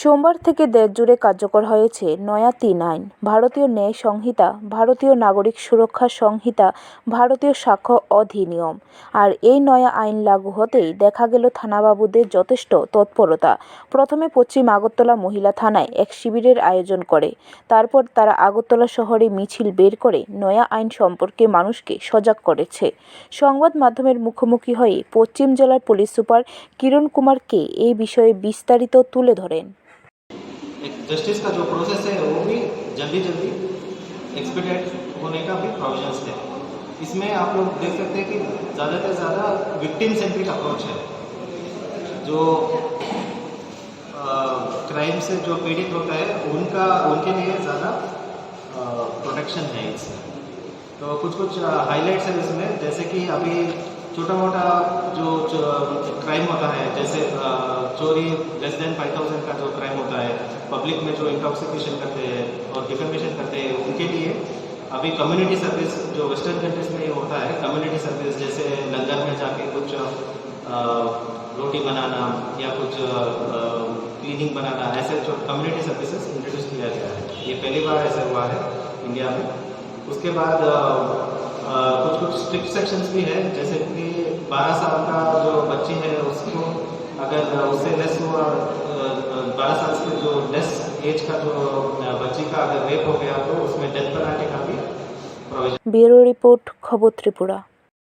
সোমবার থেকে দেশ জুড়ে কার্যকর হয়েছে নয়া তিন আইন। ভারতীয় ন্যায় সংহিতা, ভারতীয় নাগরিক সুরক্ষা সংহিতা, ভারতীয় সাক্ষ্য অধিনিয়ম। আর এই নয়া আইন লাগু হতেই দেখা গেল থানাবাবুদের যথেষ্ট তৎপরতা। প্রথমে পশ্চিম আগরতলা মহিলা থানায় এক শিবিরের আয়োজন করে। তারপর তারা আগরতলা শহরে মিছিল বের করে নয়া আইন সম্পর্কে মানুষকে সজাগ করেছে। সংবাদ মাধ্যমের মুখোমুখি হয়ে পশ্চিম জেলার পুলিশ সুপার কিরণ কুমারকে এই বিষয়ে বিস্তারিত তুলে ধরেন। एक जस्टिस का जो प्रोसेस है, वो भी जल्दी जल्दी एक्सपीडिएट होने का भी प्रोविजंस है। इसमें आप लोग देख सकते हैं कि ज़्यादा से ज़्यादा विक्टिम सेंट्रिक अप्रोच है। जो क्राइम से जो पीड़ित होता है, उनका, उनके लिए ज़्यादा प्रोटेक्शन है इसमें। तो कुछ कुछ हाइलाइट्स है इसमें। जैसे कि अभी छोटा मोटा जो क्राइम होता है, जैसे चोरी लेस देन फाइव थाउज़ेंड का जो क्राइम होता है पब्लिक में जो इंटॉक्सिकेशन करते हैं और डिफेमेशन करते हैं, उनके लिए अभी कम्युनिटी सर्विस जो वेस्टर्न कंट्रीज़ में होता है कम्युनिटी सर्विस जैसे लंगर में जाके कुछ रोटी बनाना या कुछ क्लीनिंग बनाना, ऐसे जो कम्युनिटी सर्विसेज़ इंट्रोड्यूस किया गया है। ये पहली बार ऐसा हुआ है इंडिया में। उसके बाद कुछ कुछ स्ट्रिक्ट सेक्शंस भी है, जैसे कि बारह साल का जो बच्चे हैं, उसको अगर उससे लेस हुआ बारह साल से जो लेस एज का जो बच्ची का अगर रेप हो गया तो उसमें डेथ पेनाल्टी का भी ब्यूरो रिपोर्ट खबर त्रिपुरा।